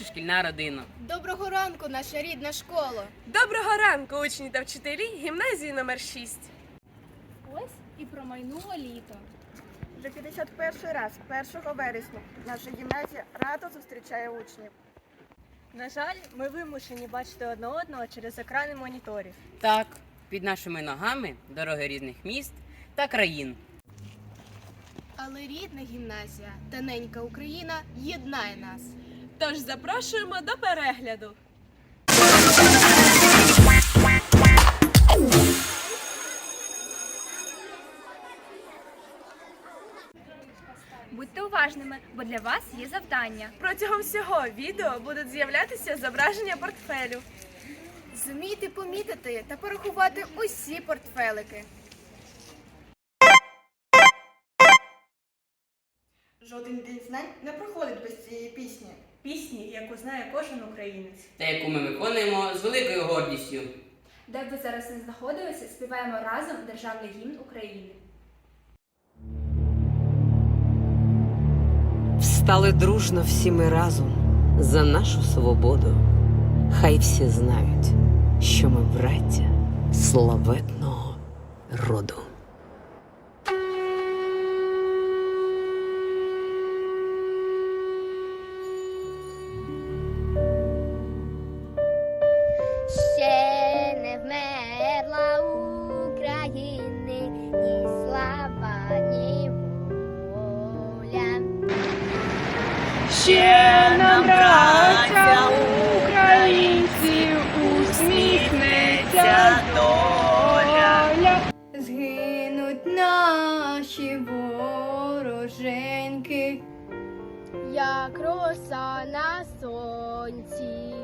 Доброго ранку, наша шкільна родина. Доброго ранку, наша рідна школа. Доброго ранку, учні та вчителі гімназії номер 6. Ось і промайнуло літо. Вже 51 раз, 1 вересня, наша гімназія радо зустрічає учнів. На жаль, ми вимушені бачити одне одного через екрани моніторів. Так, під нашими ногами дороги різних міст та країн. Але рідна гімназія та ненька Україна єднає нас. Тож запрошуємо до перегляду. Будьте уважними, бо для вас є завдання. Протягом всього відео будуть з'являтися зображення портфелю. Зумійте помітити та порахувати усі портфелики. Жоден день знань не проходить без цієї пісні. Пісні, яку знає кожен українець. Та яку ми виконуємо з великою гордістю. Де б ви зараз не знаходилися, співаємо разом державний гімн України. Встали дружно всі ми разом за нашу свободу. Хай всі знають, що ми браття славетного роду. Роса на сонці.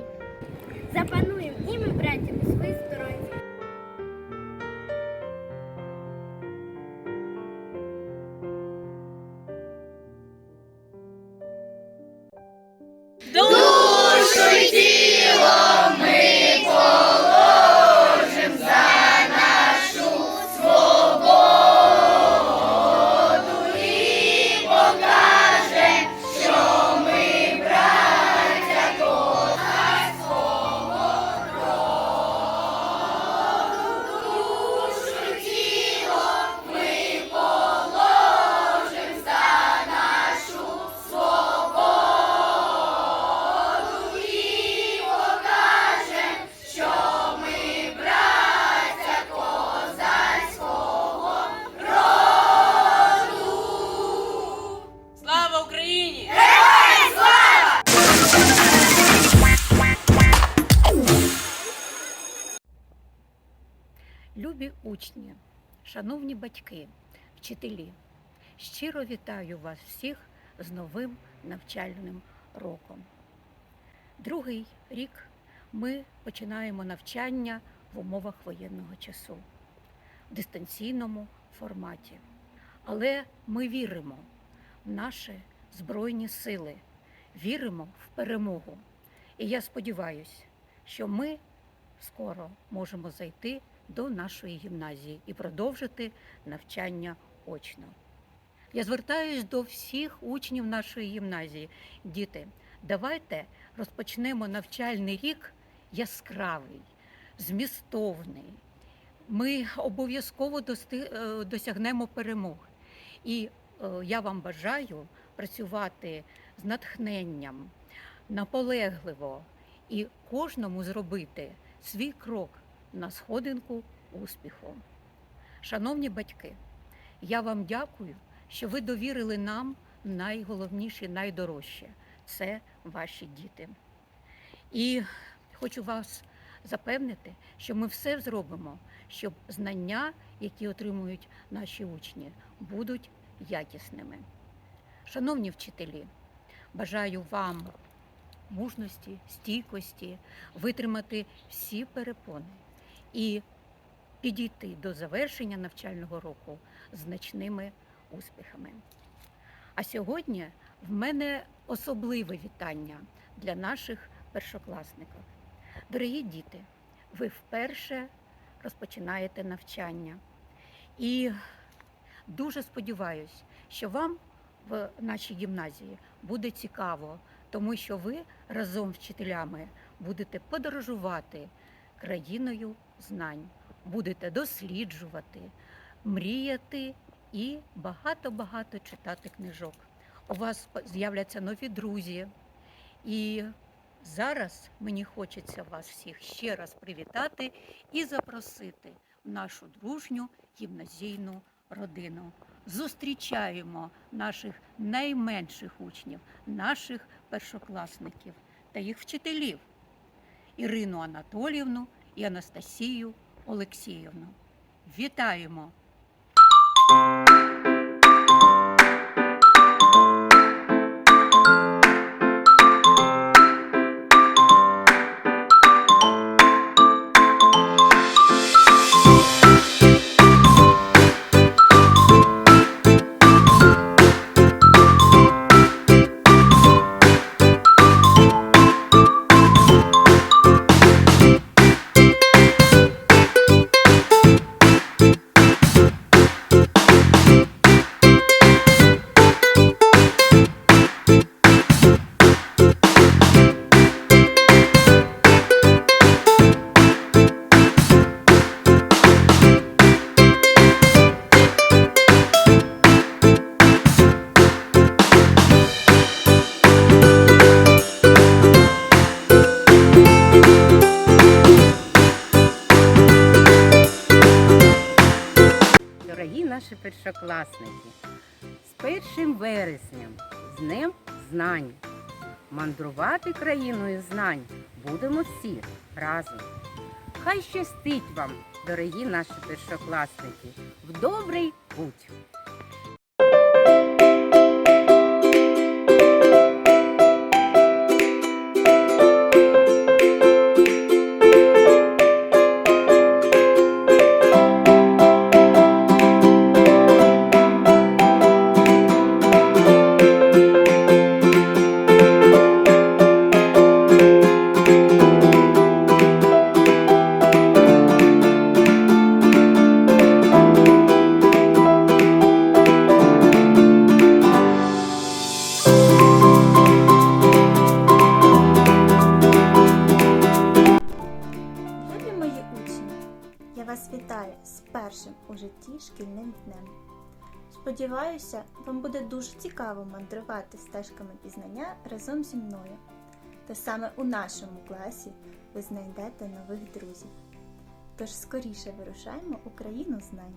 Запануємо і ми, браття, свої сторонці. Любі учні, шановні батьки, вчителі, щиро вітаю вас всіх з новим навчальним роком. Другий рік ми починаємо навчання в умовах воєнного часу в дистанційному форматі. Але ми віримо в наші Збройні сили, віримо в перемогу. І я сподіваюся, що ми скоро можемо зайти до нашої гімназії і продовжити навчання очно. Я звертаюсь до всіх учнів нашої гімназії. Діти, давайте розпочнемо навчальний рік яскравий, змістовний. Ми обов'язково е, досягнемо перемог. І е, я вам бажаю працювати з натхненням, наполегливо і кожному зробити свій крок на сходинку успіху. Шановні батьки, я вам дякую, що ви довірили нам найголовніше, найдорожче це ваші діти. І хочу вас запевнити, що ми все зробимо, щоб знання, які отримують наші учні, будуть якісними. Шановні вчителі, бажаю вам мужності, стійкості, витримати всі перепони і підійти до завершення навчального року значними успіхами. А сьогодні в мене особливе вітання для наших першокласників. Дорогі діти, ви вперше розпочинаєте навчання. І дуже сподіваюся, що вам в нашій гімназії буде цікаво тому що ви разом з вчителями будете подорожувати країною знань, будете досліджувати, мріяти і багато-багато читати книжок. У вас з'являться нові друзі. І зараз мені хочеться вас всіх ще раз привітати і запросити в нашу дружню гімназійну родину. Зустрічаємо наших найменших учнів, наших першокласників та їх вчителів Ірину Анатоліївну і Анастасію Олексіївну. Вітаємо! Першокласники, з першим вересням, з Днем знань. Мандрувати країною знань будемо всі разом. Хай щастить вам, дорогі наші першокласники, в добрий путь! Шкільним днем. Сподіваюся, вам буде дуже цікаво мандрувати стежками пізнання разом зі мною. Та саме у нашому класі ви знайдете нових друзів. Тож скоріше вирушаємо Україну знань.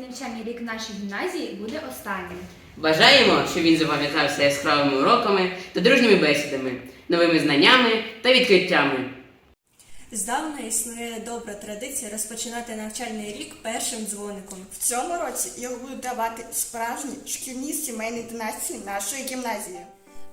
навчальний рік в нашій гімназії буде останнім. Бажаємо, щоб він запам'ятався яскравими уроками та дружніми бесідами, новими знаннями та відкриттями. Здавна існує добра традиція розпочинати навчальний рік першим дзвоником. В цьому році його будуть давати справжні шкільні сімейні династії нашої гімназії.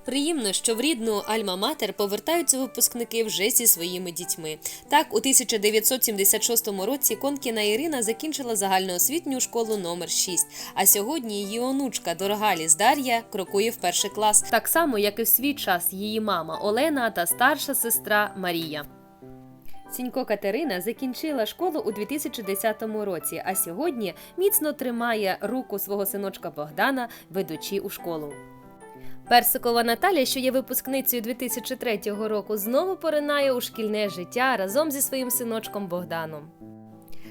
Приємно, що в рідну Альма-Матер повертаються випускники вже зі своїми дітьми. Так, у 1976 році Конкіна Ірина закінчила загальноосвітню школу номер 6, а сьогодні її онучка дорога Ліз Дар'я крокує в перший клас. Так само, як і в свій час її мама Олена та старша сестра Марія. Сінько Катерина закінчила школу у 2010 році, а сьогодні міцно тримає руку свого синочка Богдана, ведучи у школу. Персикова Наталя, що є випускницею 2003 року, знову поринає у шкільне життя разом зі своїм синочком Богданом.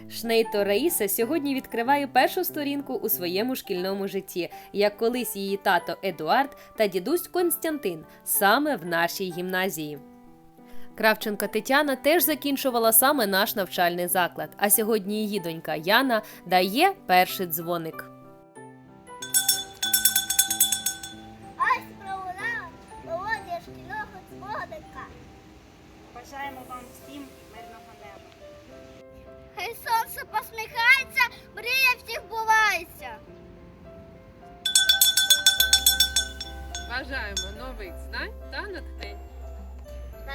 Шнейто Раїса сьогодні відкриває першу сторінку у своєму шкільному житті, як колись її тато Едуард та дідусь Константин саме в нашій гімназії. Кравченко Тетяна теж закінчувала саме наш навчальний заклад, а сьогодні її донька Яна дає перший дзвоник.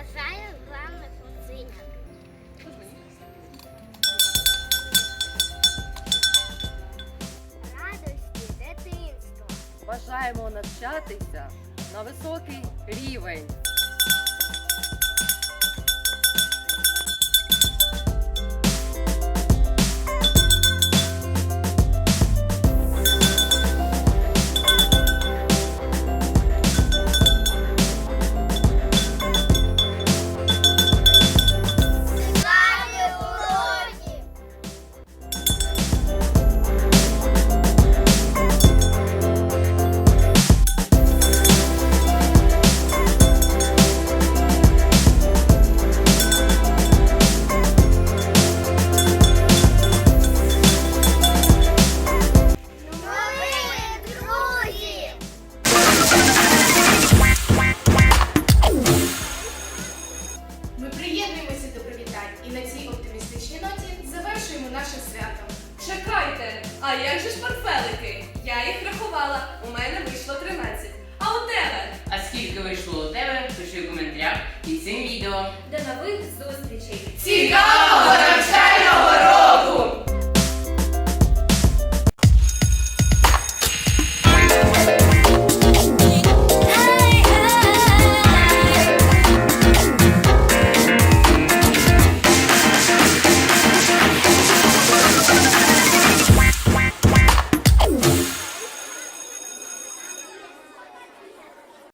Бажаю главних оцінок. Радості дитинства. Бажаємо навчатися на високий рівень. Зустрічей! Цікаво!